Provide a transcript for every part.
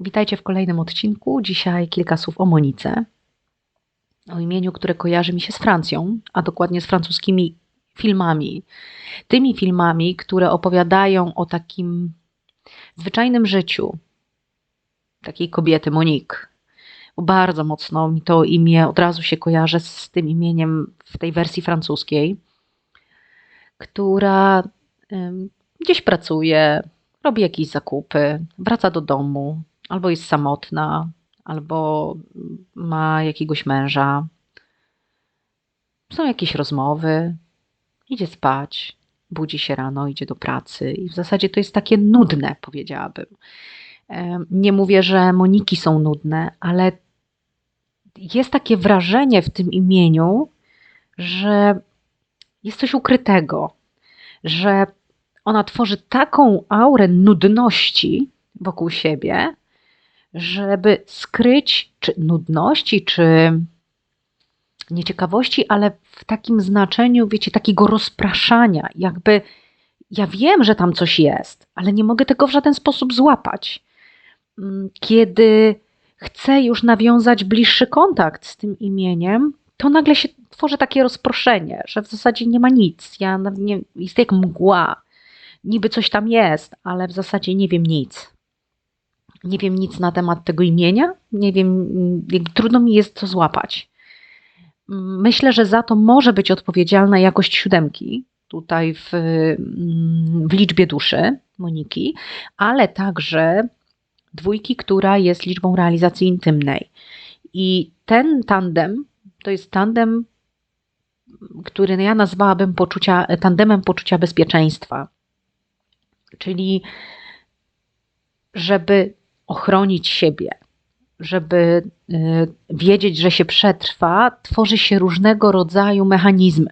Witajcie w kolejnym odcinku. Dzisiaj kilka słów o Monice. O imieniu, które kojarzy mi się z Francją, a dokładnie z francuskimi filmami. Tymi filmami, które opowiadają o takim zwyczajnym życiu takiej kobiety, Monique. Bardzo mocno mi to imię od razu się kojarzy z tym imieniem w tej wersji francuskiej, która gdzieś pracuje, robi jakieś zakupy, wraca do domu, albo jest samotna, albo ma jakiegoś męża. Są jakieś rozmowy, idzie spać, budzi się rano, idzie do pracy i w zasadzie to jest takie nudne, powiedziałabym. Nie mówię, że Moniki są nudne, ale jest takie wrażenie w tym imieniu, że jest coś ukrytego, że ona tworzy taką aurę nudności wokół siebie, żeby skryć czy nudności, czy nieciekawości, ale w takim znaczeniu, wiecie, takiego rozpraszania, jakby ja wiem, że tam coś jest, ale nie mogę tego w żaden sposób złapać. Mm, Kiedy chcę już nawiązać bliższy kontakt z tym imieniem, to nagle się tworzy takie rozproszenie, że w zasadzie nie ma nic. Ja nie, jest jak mgła. Niby coś tam jest, ale w zasadzie nie wiem nic. Nie wiem nic na temat tego imienia, nie wiem, trudno mi jest to złapać. Myślę, że za to może być odpowiedzialna jakość siódemki, tutaj w, w liczbie duszy Moniki, ale także dwójki, która jest liczbą realizacji intymnej. I ten tandem to jest tandem, który ja nazwałabym poczucia, tandemem poczucia bezpieczeństwa. Czyli żeby ochronić siebie, żeby y, wiedzieć, że się przetrwa, tworzy się różnego rodzaju mechanizmy,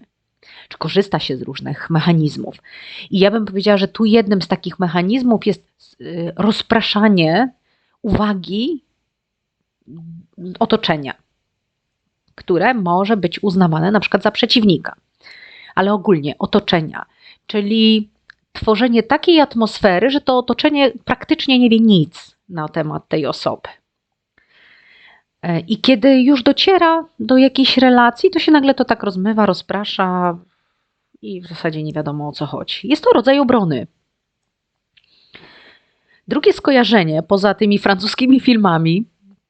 czy korzysta się z różnych mechanizmów. I ja bym powiedziała, że tu jednym z takich mechanizmów jest y, rozpraszanie uwagi otoczenia, które może być uznawane na przykład za przeciwnika, ale ogólnie otoczenia, czyli tworzenie takiej atmosfery, że to otoczenie praktycznie nie wie nic na temat tej osoby. E, I kiedy już dociera do jakiejś relacji, to się nagle to tak rozmywa, rozprasza i w zasadzie nie wiadomo o co chodzi. Jest to rodzaj obrony. Drugie skojarzenie, poza tymi francuskimi filmami,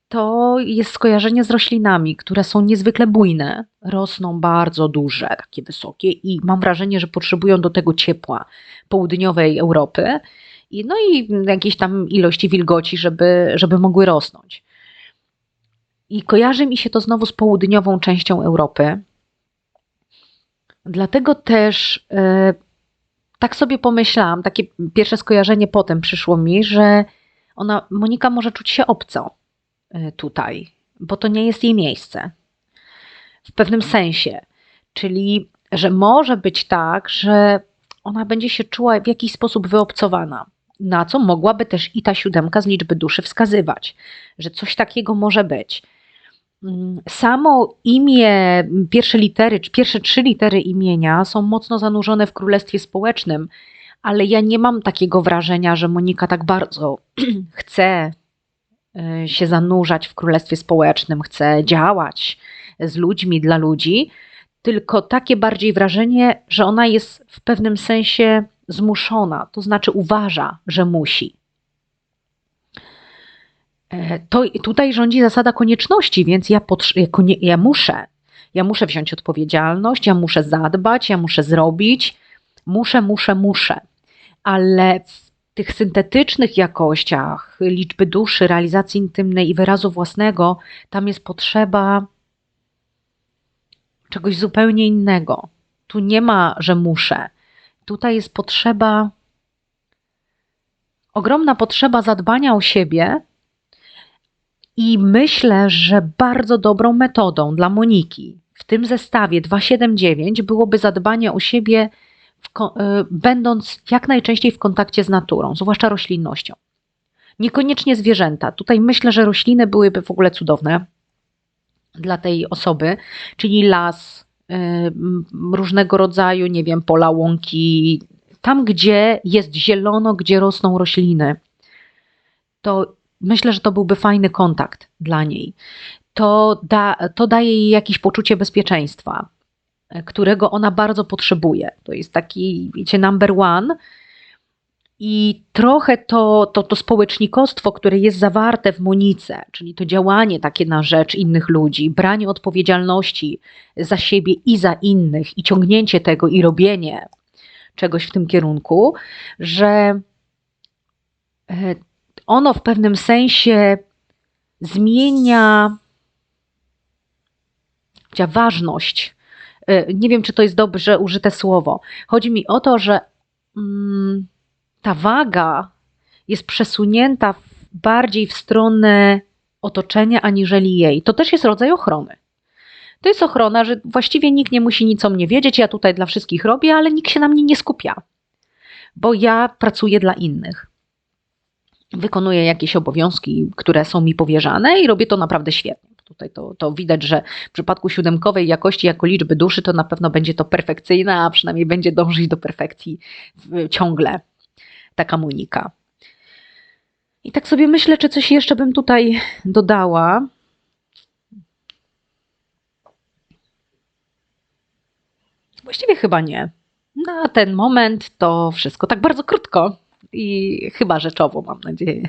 to jest skojarzenie z roślinami, które są niezwykle bujne, rosną bardzo duże, takie wysokie i mam wrażenie, że potrzebują do tego ciepła południowej Europy no i jakiejś tam ilości wilgoci, żeby, żeby mogły rosnąć. I kojarzy mi się to znowu z południową częścią Europy. Dlatego też e, tak sobie pomyślałam, takie pierwsze skojarzenie potem przyszło mi, że ona, Monika może czuć się obco e, tutaj, bo to nie jest jej miejsce. W pewnym sensie. Czyli, że może być tak, że ona będzie się czuła w jakiś sposób wyobcowana. Na co mogłaby też i ta siódemka z liczby duszy wskazywać, że coś takiego może być. Mm, Samo imię, pierwsze litery, czy pierwsze trzy litery imienia są mocno zanurzone w królestwie społecznym, ale ja nie mam takiego wrażenia, że Monika tak bardzo chce y, się zanurzać w królestwie społecznym, chce działać z ludźmi, dla ludzi, tylko takie bardziej wrażenie, że ona jest w pewnym sensie zmuszona, to znaczy uważa, że musi. E, To tutaj rządzi zasada konieczności, więc ja, ja muszę. Ja muszę wziąć odpowiedzialność, ja muszę zadbać, ja muszę zrobić. Muszę, muszę, muszę. Ale w tych syntetycznych jakościach liczby duszy, realizacji intymnej i wyrazu własnego, tam jest potrzeba czegoś zupełnie innego. Tu nie ma, że muszę. Tutaj jest potrzeba, ogromna potrzeba zadbania o siebie. I myślę, że bardzo dobrą metodą dla Moniki w tym zestawie 279 byłoby zadbanie o siebie, w, y, będąc jak najczęściej w kontakcie z naturą, zwłaszcza roślinnością. Niekoniecznie zwierzęta. Tutaj myślę, że rośliny byłyby w ogóle cudowne dla tej osoby, czyli las, różnego rodzaju, nie wiem, pola, łąki, tam gdzie jest zielono, gdzie rosną rośliny. To myślę, że to byłby fajny kontakt dla niej. To, da, to daje jej jakieś poczucie bezpieczeństwa, e, którego ona bardzo potrzebuje. To jest taki, wiecie, number one. I trochę to, to, to społecznikostwo, które jest zawarte w Monice, czyli to działanie takie na rzecz innych ludzi, branie odpowiedzialności za siebie i za innych, i ciągnięcie tego, i robienie czegoś w tym kierunku, że e, ono w pewnym sensie zmienia ważność. E, Nie wiem, czy to jest dobrze użyte słowo. Chodzi mi o to, że mm, ta waga jest przesunięta bardziej w stronę otoczenia aniżeli jej. To też jest rodzaj ochrony. To jest ochrona, że właściwie nikt nie musi nic o mnie wiedzieć, ja tutaj dla wszystkich robię, ale nikt się na mnie nie skupia, bo ja pracuję dla innych. Wykonuję jakieś obowiązki, które są mi powierzane i robię to naprawdę świetnie. Tutaj to, to widać, że w przypadku siódemkowej jakości jako liczby duszy to na pewno będzie to perfekcyjne, a przynajmniej będzie dążyć do perfekcji ciągle taka Monika. I tak sobie myślę, czy coś jeszcze bym tutaj dodała. Właściwie chyba nie. Na ten moment to wszystko tak bardzo krótko i chyba rzeczowo, mam nadzieję.